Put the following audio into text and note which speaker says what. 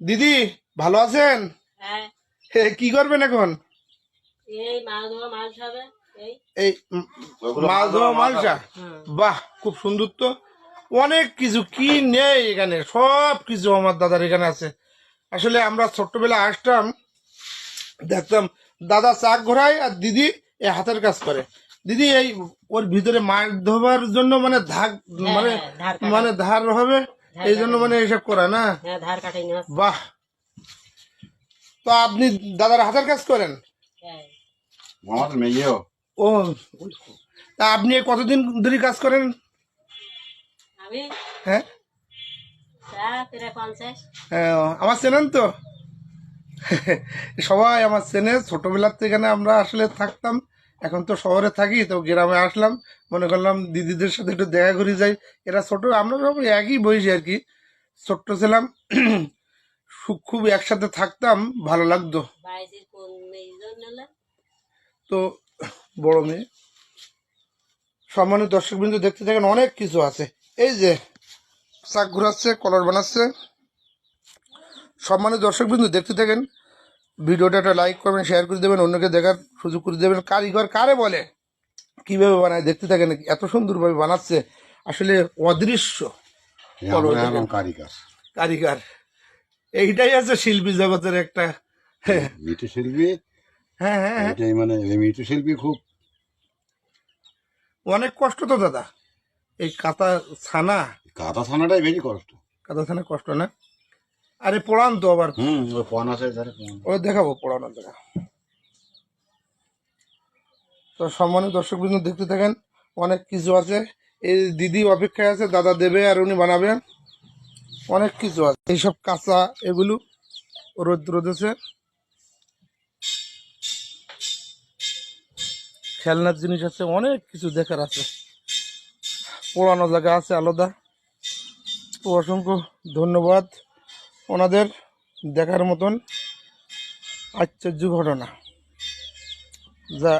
Speaker 1: দিদি ভালো আছেন?
Speaker 2: হ্যাঁ।
Speaker 1: কি করবেন এখন?
Speaker 2: এই মাছ ধোয়া মাছ হবে এই।
Speaker 1: এই উম, মাছ ধোয়া মালসা বাহ খুব সুন্দর তো। অনেক কিছু কি নেই এখানে সব কিছু আমার দাদার এখানে আছে। আসলে আমরা ছোট্টবেলা আসতাম দেখতাম দাদা চাক ঘোরায় আর দিদি এই হাতের কাজ করে। দিদি এই ওর ভিতরে মাছ ধোবার জন্য মানে ধাক মানে
Speaker 2: হ্যাঁ, কাটা।
Speaker 1: মানে ধার হবে। এই জন্য মানে এইসব করে না?
Speaker 2: হ্যাঁ ধার
Speaker 1: বাহ। তো আপনি দাদার হাতের কাজ করেন?
Speaker 2: হ্যাঁ।
Speaker 3: আমার
Speaker 1: ও তা আপনি কতদিন ধরে কাজ করেন?
Speaker 2: আমি?
Speaker 1: হ্যাঁ। হ্যাঁ, আমার চেনেন তো? সবাই আমার চেনে। ছোটবেলার থেকে আমরা আসলে থাকতাম। এখন তো শহরে থাকি তো গ্রামে আসলাম মনে করলাম দিদিদের সাথে একটু দেখা করে যাই। এরা ছোট আমরা সব একই বয়সী আর কি। ছোট্ট ছিলাম খুব একসাথে থাকতাম ভালো লাগতো। তো বড় মেয়ে। সম্মানিত দর্শকবৃন্দ দেখতে থাকেন অনেক কিছু আছে। এই যে শাক ঘুরাচ্ছে কলার বানাচ্ছে। সম্মানিত দর্শকবৃন্দ দেখতে থাকেন ভিডিওটা একটা লাইক করবেন শেয়ার করে দেবেন অন্যকে দেখার সুযোগ করে দেবেন। কারিগর কারে বলে? কীভাবে বানায়? দেখতে থাকে থাকেন এত সুন্দরভাবে বানাচ্ছে। আসলে অদৃশ্য।
Speaker 3: কারিগর।
Speaker 1: কারিগর। এইটাই আছে শিল্পী জগতের একটা হ্যাঁ
Speaker 3: মৃত শিল্পী?
Speaker 1: হ্যাঁ হ্যাঁ হ্যাঁ।
Speaker 3: এটাই মানে শিল্পী খুব।
Speaker 1: অনেক কষ্ট তো দাদা। এই কাতা ছানা।
Speaker 3: কাঁথা থানাটাই বেশি কষ্ট।
Speaker 1: কাদা থানা কষ্ট না? আরে পড়ান তো আবার।
Speaker 3: হুম ওই আছে
Speaker 1: ও দেখাবো পড়ানোর দেখা তো সম্মানিত দর্শক বিন্দু দেখতে থাকেন অনেক কিছু আছে। এই দিদি অপেক্ষায় আছে দাদা দেবে আর উনি বানাবেন। অনেক কিছু আছে। এইসব কাঁচা এগুলো রোদ রোদেছে। খেলনার জিনিস আছে অনেক কিছু দেখার আছে। পোড়ানো জায়গা আছে আলাদা। অসংখ্য ধন্যবাদ। ওনাদের দেখার মতন আশ্চর্য ঘটনা। যা